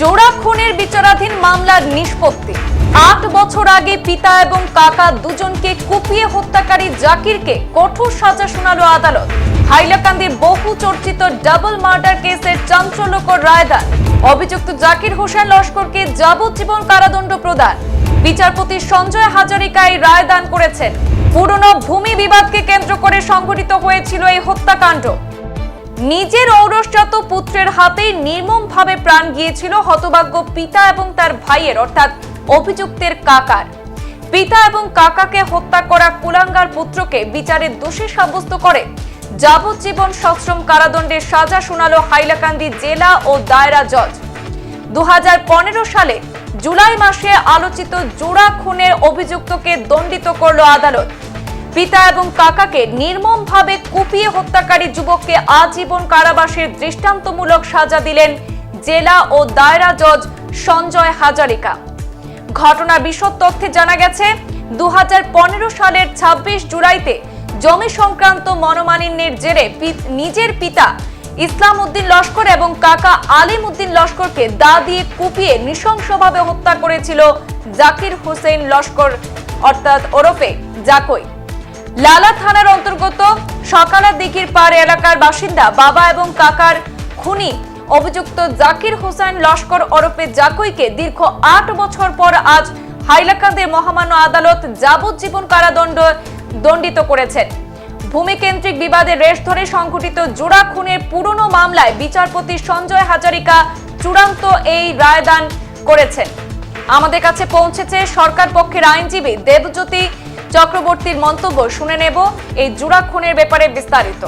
জোড়া খুনের বিচারাধীন মামলার নিষ্পত্তি। আট বছর আগে পিতা এবং কাকা দুজনকে কুপিয়ে হত্যাকারী জাকিরকে কঠোর সাজা শোনালো আদালত। হাইলাকান্দির বহু চর্চিত ডাবল মার্ডার কেসের চাঞ্চল্যকর রায়দান। অভিযুক্ত জাকির হোসেন লস্করকে যাবজ্জীবন কারাদণ্ড প্রদান। বিচারপতি সঞ্জয় হাজারিকা এই রায়দান করেছেন। পুরনো ভূমি বিবাদকে কেন্দ্র করে সংঘটিত হয়েছিল এই হত্যাকাণ্ড। নিজের ঔরসজাত পুত্রের হাতেই নির্মমভাবে প্রাণ গিয়েছিল হতভাগ্য পিতা এবং তার ভাইয়ের, অর্থাৎ অভিযুক্তের কাকার। পিতা এবং কাকাকে হত্যা করা কুলাঙ্গার পুত্রকে বিচারে দোষী সাব্যস্ত করে। যাবজ্জীবন সশ্রম কারাদণ্ডের সাজা শোনালো হাইলাকান্দি জেলা ও দায়রা জজ। দু হাজার পনেরো সালে জুলাই মাসে আলোচিত জোড়া খুনের অভিযুক্তকে দণ্ডিত করল আদালত। পিতা এবং কাকাকে নির্মমভাবে কুপিয়ে হত্যাকারী যুবককে আজীবন কারাবাসের দৃষ্টান্তমূলক সাজা দিলেন জেলা ও দায়রা জজ সঞ্জয় হাজারিকা। ঘটনার বিশদ তথ্যে জানা গেছে, দুহাজার পনেরো সালের ২৬ জুলাইতে জমি সংক্রান্ত মনোমালিন্যের জেরে নিজের পিতা ইসলাম উদ্দিন লস্কর এবং কাকা আলিম উদ্দিন লস্করকে দা দিয়ে কুপিয়ে নৃশংসভাবে হত্যা করেছিল জাকির হোসেন লস্কর, অর্থাৎ ওরফে জাকই। লালা থানার অন্তর্গত সকালা দিকির পাড় এলাকার বাসিন্দা বাবা এবং কাকার খুনি অভিযুক্ত জাকির হোসেন লস্কর ওরফে জাকুইকে দীর্ঘ আট বছর পর আজ হাইলাকান্দির মহামান্য আদালত যাবজ্জীবন কারাদণ্ড দণ্ডিত করেছেন। ভূমিকেন্দ্রিক বিবাদে রেশ ধরে সংঘটিত জোড়া খুনের পুরনো মামলায় বিচারপতি সঞ্জয় হাজারিকা চূড়ান্ত এই রায়দান করেছেন। আমাদের কাছে পৌঁছেছে সরকার পক্ষের আইনজীবী দেবজ্যোতি চক্রবর্তীর মন্তব্য শুনে নেব এই জোড়া খুনের ব্যাপারে বিস্তারিত।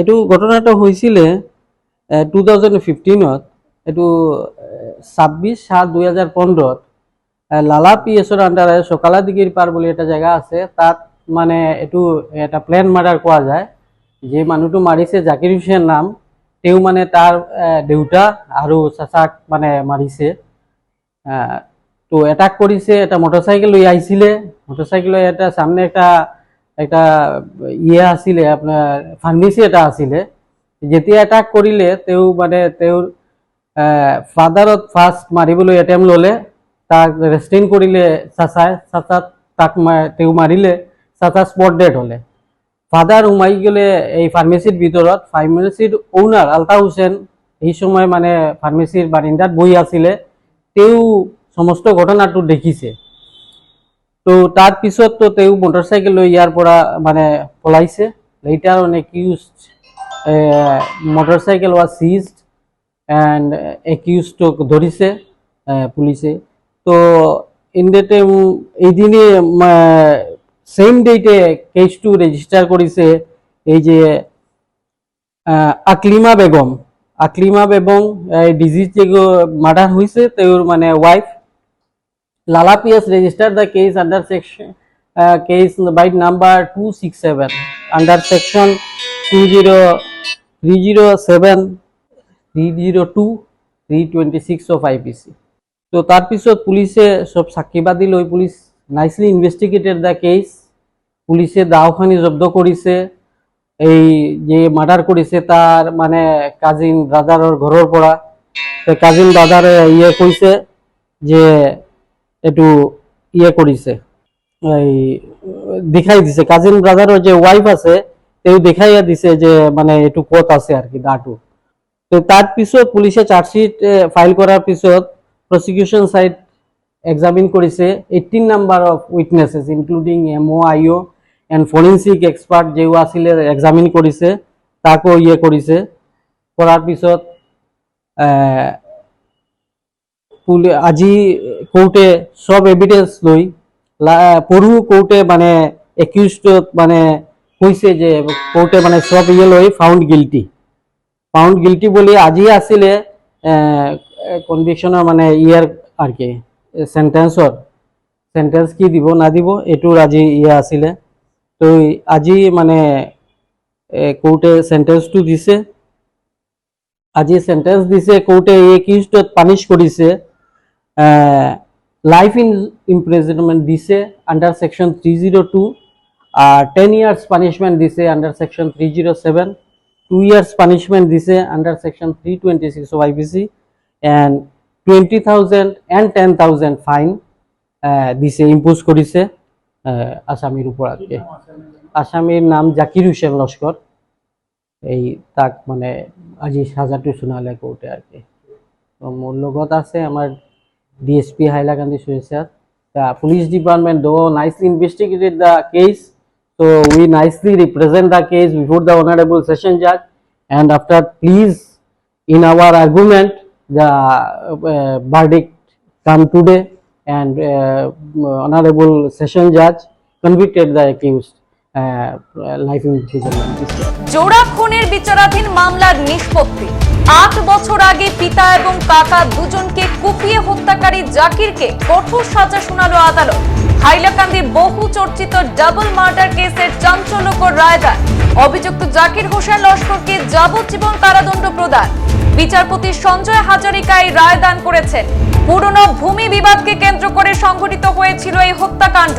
এইটো ঘটনাটো হৈছিলে টু থাউজেণ্ড ফিফটিনত এইটো ছাব্বিছ সাত দুই হাজাৰ পোন্ধৰত লালা পি এছৰ আণ্ডাৰে চকালাদিগিৰ পাৰ বুলি এটা জেগা আছে, তাত মানে এইটো এটা প্লেন মাৰ্ডাৰ কোৱা যায়। যে মানুহটো মাৰিছে জাকিৰ হুছেইন নাম, তেওঁ মানে তাৰ দেউতা আৰু চাচাক মানে মাৰিছে। তো এটাক কৰিছে এটা মটৰচাইকেল লৈ আহিছিলে মটৰচাইকেল লৈ এটা সামনে একটা একটা ইয়ে আছিলে আপোনাৰ ফাৰ্মেচি এটা আছিলে যেতিয়া এটাক কৰিলে তেওঁ মানে তেওঁৰ ফাদাৰত ফাৰ্ষ্ট মাৰিবলৈ এটেম্প ল'লে। তাক ৰেষ্ট্ৰেইন কৰিলে চাচাই। চাচাত তাক তেওঁ মাৰিলে। চাচা স্পট ডেড হ'লে। ফাদার সোমাই গেলে এই ফার্মেসির ভিতৰত। ফার্মেসির ওনার আলতা হুসেন এই সময় মানে ফার্মেসির বারিন্দাত বহি আছিলে। তেওঁ সমস্ত ঘটনাটো দেখিছে। তো তাৰ পিছত তো তেওঁ মটৰচাইকেল লৈ ইয়াৰ পৰা মানে পলাইছে। Letter on accused motorcycle was seized and একিউজটোক ধৰিছে পুলিচে। তো ইন দ্য টাইম এইদিনে সেম ডেটে কেছটো ৰেজিষ্টাৰ কৰিছে, এই যে আকলিমা বেগম। আকলিমা বেগম ডিজিজ যে মাৰ্ডাৰ হৈছে, তেওঁৰ মানে wife Lala PS registered the case under section uh, case by number 267 under section 20307 302 326 of IPC. তো তাৰপিছত পুলিচে চব চাকিবাদী লৈ police nicely investigated the case পুলিচে দাওখানি জব্দ কৰিছে এই যে মাৰ্ডাৰ কৰিছে তাৰ মানে কাজিন ব্ৰাদাৰৰ ঘৰৰ পৰা কাজিন ব্ৰাদাৰে ইয়ে কৈছে যে এইটো ইয়ে কৰিছে এই, দেখাই দিছে। কাজিন ব্ৰাদাৰৰ যে ৱাইফ আছে, তেওঁ দেখাইয়া দিছে যে মানে এইটো ক'ত আছে আৰু কি দাটো তো তাৰ পিছত পুলিচে চাৰ্জশ্বিট ফাইল কৰাৰ পিছত প্ৰচিকিউশ্যন চাইড এক্সামিন কৰিছে eighteen number of witnesses including M O' I O' and forensic expert যেও আছিলে এক্সামিন কৰিছে তাকো ইয়ে কৰিছে কৰাৰ পিছত আজি কোৰ্টে চব এভিডেন্স লৈ, লা- পঢ়ু কোৰ্টে মানে একিউজটোত মানে কৈছে যে কোৰ্টে মানে চব ইয়ে লৈ ফাউণ্ড গিল্টি ফাউণ্ড গিল্টি বুলি আজি আছিলে কনভিকশ্যনৰ মানে ইয়াৰ আৰু কি চেণ্টেন্সৰ চেণ্টেন্স কি দিব, নাদিব, এইটোৰ আজি ইয়ে আছিলে। তো আজি মানে কোৰ্টে চেণ্টেন্সটো দিছে। আজি চেণ্টেন্স দিছে, কোৰ্টে এই একিউজটোত পানিছ কৰিছে। লাইফ ইন ইমপ্ৰিজনমেণ্ট দিছে under section three zero' two ten years punishment দিছে under section three zero' seven two years punishment দিছে under section three twenty six of I P C and twenty thousand and ten thousand fine দিছে impose করেছে আসামির উপর আর কি। আসামির নাম জাকির হোসেন লস্কর। এই তাক মানে আজি সাজাটো শুনালে কোর্টে আর কি। মোৰ লগত আছে আমাৰ D S P Hailakandi Sureshwar the police department দো nicely investigated so we nicely represent the case before the honorable session judge and after please in our argument the uh, verdict come today and uh, honorable session judge convicted the accused uh, জোড়া খুনের বিচারাধীন মামলার নিষ্পত্তি আট বছর আগে পিতা এবং কাকা দুজনকে কুপিয়ে হত্যাকারী জাকিরকে কঠোর সাজা শোনালো আদালত। হাইলাকান্দি বহু চর্চিত ডাবল মার্ডার কেসের চাঞ্চল্যকর রায়দান। অভিযুক্ত জাকির হোসেন লস্করকে যাবজ্জীবন কারাদণ্ড প্রদান। বিচারপতি সঞ্জয় হাজারিকা এই রায়দান করেছেন। পুরনো ভূমি বিবাদকে কেন্দ্র করে সংঘটিত হয়েছিল এই হত্যাকাণ্ড।